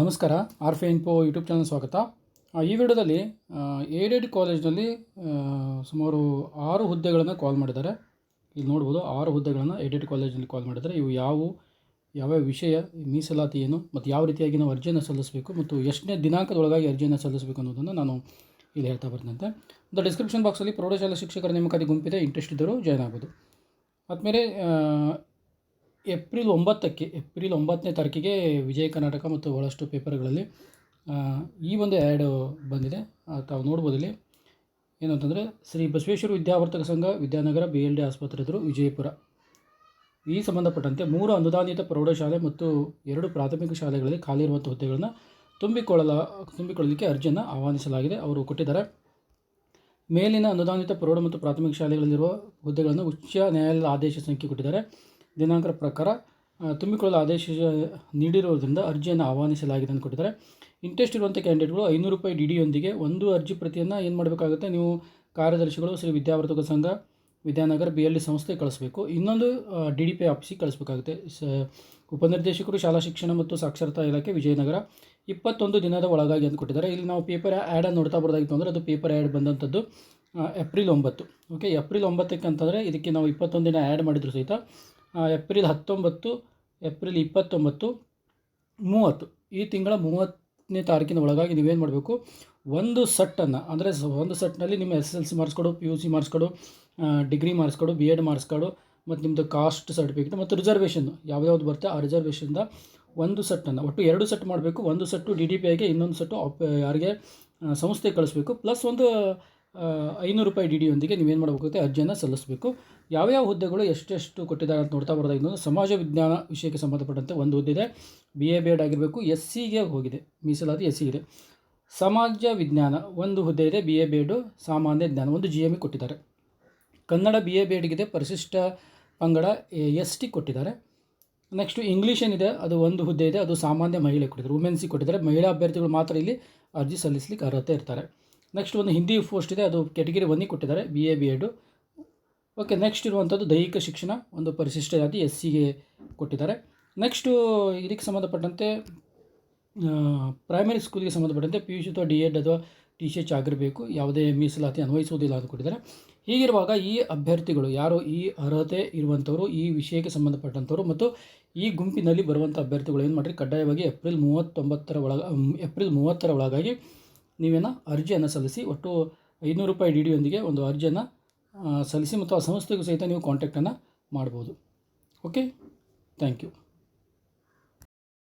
ನಮಸ್ಕಾರ ಆರ್ ಫೆ info YouTube channel ಸ್ವಾಗತ. ಈ ವಿಡಿಯೋದಲ್ಲಿ ಏಡೆಡ್ ಕಾಲೇಜ್ನಲ್ಲಿ ಸುಮಾರು ಆರು ಹುದ್ದೆಗಳನ್ನು ಕಾಲ್ ಮಾಡಿದ್ದಾರೆ. ಇಲ್ಲಿ ನೋಡ್ಬೋದು, ಆರು ಹುದ್ದೆಗಳನ್ನು ಏಡೆಡ್ ಕಾಲೇಜ್ನಲ್ಲಿ ಕಾಲ್ ಮಾಡಿದ್ದಾರೆ. ಇವು ಯಾವುವು ಯಾವ್ಯಾವ ವಿಷಯ, ಮೀಸಲಾತಿ ಏನು, ಮತ್ತು ಯಾವ ರೀತಿಯಾಗಿ ನಾವು ಅರ್ಜಿಯನ್ನು ಸಲ್ಲಿಸಬೇಕು, ಮತ್ತು ಎಷ್ಟನೇ ದಿನಾಂಕದೊಳಗಾಗಿ ಅರ್ಜಿಯನ್ನು ಸಲ್ಲಿಸಬೇಕು ಅನ್ನೋದನ್ನು ನಾನು ಇಲ್ಲಿ ಹೇಳ್ತಾ ಬರ್ತಂತೆ ಮತ್ತು ಡಿಸ್ಕ್ರಿಪ್ಷನ್ ಬಾಕ್ಸಲ್ಲಿ ಪ್ರೌಢಶಾಲಾ ಶಿಕ್ಷಕರ ನೇಮಕಾತಿ ಗುಂಪಿದೆ ಇಂಟ್ರೆಸ್ಟ್ ಇದ್ದರೂ ಜಾಯ್ನ್ ಆಗ್ಬೋದು. ಆದಮೇಲೆ ಏಪ್ರಿಲ್ ಒಂಬತ್ತಕ್ಕೆ, ಏಪ್ರಿಲ್ ಒಂಬತ್ತನೇ ತಾರೀಕಿಗೆ ವಿಜಯ ಕರ್ನಾಟಕ ಮತ್ತು ಭಾಳಷ್ಟು ಪೇಪರ್ಗಳಲ್ಲಿ ಈ ಒಂದು ಆ್ಯಡ್ ಬಂದಿದೆ. ತಾವು ನೋಡ್ಬೋದು ಇಲ್ಲಿ. ಏನು ಅಂತಂದರೆ, ಶ್ರೀ ಬಸವೇಶ್ವರ ವಿದ್ಯಾವರ್ತಕ ಸಂಘ, ವಿದ್ಯಾನಗರ, ಬಿ ಎಲ್ ಡಿ ಆಸ್ಪತ್ರೆ ಎದುರು ವಿಜಯಪುರ. ಈ ಸಂಬಂಧಪಟ್ಟಂತೆ ಮೂರು ಅನುದಾನಿತ ಪ್ರೌಢಶಾಲೆ ಮತ್ತು ಎರಡು ಪ್ರಾಥಮಿಕ ಶಾಲೆಗಳಲ್ಲಿ ಖಾಲಿ ಇರುವಂಥ ಹುದ್ದೆಗಳನ್ನು ತುಂಬಿಕೊಳ್ಳಲ, ತುಂಬಿಕೊಳ್ಳಲಿಕ್ಕೆ ಅರ್ಜಿಯನ್ನು ಆಹ್ವಾನಿಸಲಾಗಿದೆ. ಅವರು ಕೊಟ್ಟಿದ್ದಾರೆ. ಮೇಲಿನ ಅನುದಾನಿತ ಪ್ರೌಢ ಮತ್ತು ಪ್ರಾಥಮಿಕ ಶಾಲೆಗಳಲ್ಲಿರುವ ಹುದ್ದೆಗಳನ್ನು ಉಚ್ಚ ನ್ಯಾಯಾಲಯದ ಆದೇಶ ಸಂಖ್ಯೆ ಕೊಟ್ಟಿದ್ದಾರೆ. ದಿನಾಂಕದ ಪ್ರಕಾರ ತುಂಬಿಕೊಳ್ಳಲು ಆದೇಶ ನೀಡಿರುವುದರಿಂದ ಅರ್ಜಿಯನ್ನು ಆಹ್ವಾನಿಸಲಾಗಿದೆ ಅಂತ ಕೊಟ್ಟಿದ್ದಾರೆ. ಇಂಟ್ರೆಸ್ಟ್ ಇರುವಂಥ ಕ್ಯಾಂಡಿಡೇಟ್ಗಳು ಐನೂರು ರೂಪಾಯಿ ಡಿ ಡಿಯೊಂದಿಗೆ ಒಂದು ಅರ್ಜಿ ಪ್ರತಿಯನ್ನು ಏನು ಮಾಡಬೇಕಾಗುತ್ತೆ? ನೀವು ಕಾರ್ಯದರ್ಶಿಗಳು, ಶ್ರೀ ವಿದ್ಯಾವರ್ತಕ ಸಂಘ, ವಿದ್ಯಾನಗರ, ಬಿ ಎಲ್ ಡಿ ಸಂಸ್ಥೆ ಕಳಿಸ್ಬೇಕು. ಇನ್ನೊಂದು ಡಿ ಡಿ ಪಿ ಆಫೀಸಿಗೆ ಕಳಿಸ್ಬೇಕಾಗುತ್ತೆ. ಸ, ಉಪನಿರ್ದೇಶಕರು, ಶಾಲಾ ಶಿಕ್ಷಣ ಮತ್ತು ಸಾಕ್ಷರತಾ ಇಲಾಖೆ, ವಿಜಯನಗರ, ಇಪ್ಪತ್ತೊಂದು ದಿನದ ಒಳಗಾಗಿ ಅಂತ ಕೊಟ್ಟಿದ್ದಾರೆ. ಇಲ್ಲಿ ನಾವು ಪೇಪರ್ ಆ್ಯಡನ್ನು ನೋಡ್ತಾ ಬರೋದಾಗಿತ್ತು ಅಂದರೆ ಅದು ಪೇಪರ್ ಆ್ಯಡ್ ಬಂದಂಥದ್ದು. ಏಪ್ರಿಲ್ ಒಂಬತ್ತು. ಓಕೆ ಏಪ್ರಿಲ್ ಒಂಬತ್ತಕ್ಕೆ ಅಂತಂದರೆ ಇದಕ್ಕೆ ನಾವು ಇಪ್ಪತ್ತೊಂದು ದಿನ ಆ್ಯಡ್ ಮಾಡಿದ್ರು ಸಹಿತ ಏಪ್ರಿಲ್ ಹತ್ತೊಂಬತ್ತು ಏಪ್ರಿಲ್ ಇಪ್ಪತ್ತೊಂಬತ್ತು, ಮೂವತ್ತು. ಈ ತಿಂಗಳ ಮೂವತ್ತನೇ ತಾರೀಕಿನ ಒಳಗಾಗಿ ನೀವೇನು ಮಾಡಬೇಕು? ಒಂದು ಸೆಟ್ಟನ್ನು ಅಂದರೆ ಒಂದು ಸೆಟ್ನಲ್ಲಿ ನಿಮ್ಮ ಎಸ್ ಎಲ್ ಸಿ ಮಾರ್ಕ್ಸ್ ಕೊಡು ಪಿ ಯು ಸಿ ಮಾರ್ಕ್ಸ್ ಕೊಡು ಡಿಗ್ರಿ ಮಾರ್ಕ್ಸ್ ಕೊಡು ಬಿ ಎಡ್ ಮಾರ್ಕ್ಸ್ ಕೊಡು ಮತ್ತು ನಿಮ್ಮದು ಕಾಸ್ಟ್ ಸರ್ಟಿಫಿಕೇಟ್ ಮತ್ತು ರಿಸರ್ವೇಷನ್ ಯಾವ್ಯಾವ್ದು ಬರುತ್ತೆ ಆ ರಿಸರ್ವೇಷನ್ದ ಒಂದು ಸೆಟ್ಟನ್ನು ಒಟ್ಟು ಎರಡು ಸೆಟ್ ಮಾಡಬೇಕು, ಒಂದು ಸೆಟ್ಟು ಡಿ ಡಿ ಪಿ ಐಗೆ ಇನ್ನೊಂದು ಸೆಟ್ಟು ಯಾರಿಗೆ ಸಂಸ್ಥೆ ಕಳಿಸ್ಬೇಕು, ಪ್ಲಸ್ ಒಂದು ಐನೂರು ರೂಪಾಯಿ ಡಿ ಡಿಯೊಂದಿಗೆ ನೀವೇನು ಮಾಡಬೇಕಾಗುತ್ತೆ ಅರ್ಜಿಯನ್ನು ಸಲ್ಲಿಸಬೇಕು. ಯಾವ್ಯಾವ ಹುದ್ದೆಗಳು ಎಷ್ಟೆಷ್ಟು ಕೊಟ್ಟಿದ್ದಾರೆ ಅಂತ ನೋಡ್ತಾ ಬರೋದಾಗಿದ್ದು ಸಮಾಜ ವಿಜ್ಞಾನ ವಿಷಯಕ್ಕೆ ಸಂಬಂಧಪಟ್ಟಂತೆ ಒಂದು ಹುದ್ದೆ ಬಿ ಎ ಬಿ ಎಡ್ ಆಗಿರಬೇಕು ಎಸ್ ಸಿಗೆ ಹೋಗಿದೆ, ಮೀಸಲಾತಿ ಎಸ್ ಇದೆ. ಸಮಾಜ ವಿಜ್ಞಾನ ಒಂದು ಹುದ್ದೆ ಇದೆ ಬಿ ಎ ಬಿ ಎಡು ಸಾಮಾನ್ಯ ಜ್ಞಾನ, ಒಂದು ಜಿ ಎಂ ಕೊಟ್ಟಿದ್ದಾರೆ. ಕನ್ನಡ ಬಿ ಎ ಬಿ ಎಡ್ಗಿದೆ ಪರಿಶಿಷ್ಟ ಪಂಗಡ ಎಸ್ ಟಿ ಕೊಟ್ಟಿದ್ದಾರೆ. ನೆಕ್ಸ್ಟು ಇಂಗ್ಲೀಷ್ ಏನಿದೆ, ಅದು ಒಂದು ಹುದ್ದೆ ಇದೆ, ಅದು ಸಾಮಾನ್ಯ ಮಹಿಳೆ ಕೊಟ್ಟಿದ್ದಾರೆ. ವುಮೆನ್ಸಿಗೆ ಕೊಟ್ಟಿದ್ದಾರೆ. ಮಹಿಳಾ ಅಭ್ಯರ್ಥಿಗಳು ಮಾತ್ರ ಇಲ್ಲಿ ಅರ್ಜಿ ಸಲ್ಲಿಸಲಿಕ್ಕೆ ಅರ್ಹತೆ ಇರ್ತಾರೆ. ನೆಕ್ಸ್ಟ್ ಒಂದು ಹಿಂದಿ ಪೋಸ್ಟ್ ಇದೆ, ಅದು ಕೆಟಗಿರಿ ಒನ್ನಿಗೆ ಕೊಟ್ಟಿದ್ದಾರೆ B A B Ed okay next ಇರುವಂಥದ್ದು ದೈಹಿಕ ಶಿಕ್ಷಣ, ಒಂದು ಪರಿಶಿಷ್ಟ ಜಾತಿ ಎಸ್ ಸಿಗೆ ಕೊಟ್ಟಿದ್ದಾರೆ. ನೆಕ್ಸ್ಟು ಇದಕ್ಕೆ ಸಂಬಂಧಪಟ್ಟಂತೆ ಪ್ರೈಮರಿ ಸ್ಕೂಲಿಗೆ ಸಂಬಂಧಪಟ್ಟಂತೆ ಪಿ ಯು ಸಿ ಅಥವಾ ಡಿ ಎಡ್ ಅಥವಾ ಟಿ ಸಿ ಎಚ್ ಆಗಿರಬೇಕು, ಯಾವುದೇ ಮೀಸಲಾತಿ ಅನ್ವಯಿಸುವುದಿಲ್ಲ ಅಂತ ಕೊಟ್ಟಿದ್ದಾರೆ. ಹೀಗಿರುವಾಗ ಈ ಅಭ್ಯರ್ಥಿಗಳು ಯಾರು? ಈ ಅರ್ಹತೆ ಇರುವಂಥವರು ಈ ವಿಷಯಕ್ಕೆ ಸಂಬಂಧಪಟ್ಟಂಥವ್ರು ಮತ್ತು ಈ ಗುಂಪಿನಲ್ಲಿ ಬರುವಂಥ ಅಭ್ಯರ್ಥಿಗಳು ಏನು ಮಾಡಿರಿ? ಕಡ್ಡಾಯವಾಗಿ ಏಪ್ರಿಲ್ ಮೂವತ್ತೊಂಬತ್ತರ ಒಳಗ ಏಪ್ರಿಲ್ ಮೂವತ್ತರ ಒಳಗಾಗಿ ನೀವೇನ ಅರ್ಜಿಯನ್ನು ಸಲ್ಲಿಸಿ ಒಟ್ಟು ಐನೂರು ರೂಪಾಯಿ ಡಿ ಡಿಯೊಂದಿಗೆ ಒಂದು ಅರ್ಜಿಯನ್ನು ಸಲ್ಲಿಸಿ ಮತ್ತು ಆ ಸಂಸ್ಥೆಗೂ ಸಹಿತ ನೀವು ಕಾಂಟ್ಯಾಕ್ಟನ್ನು ಮಾಡ್ಬೋದು. Okay thank you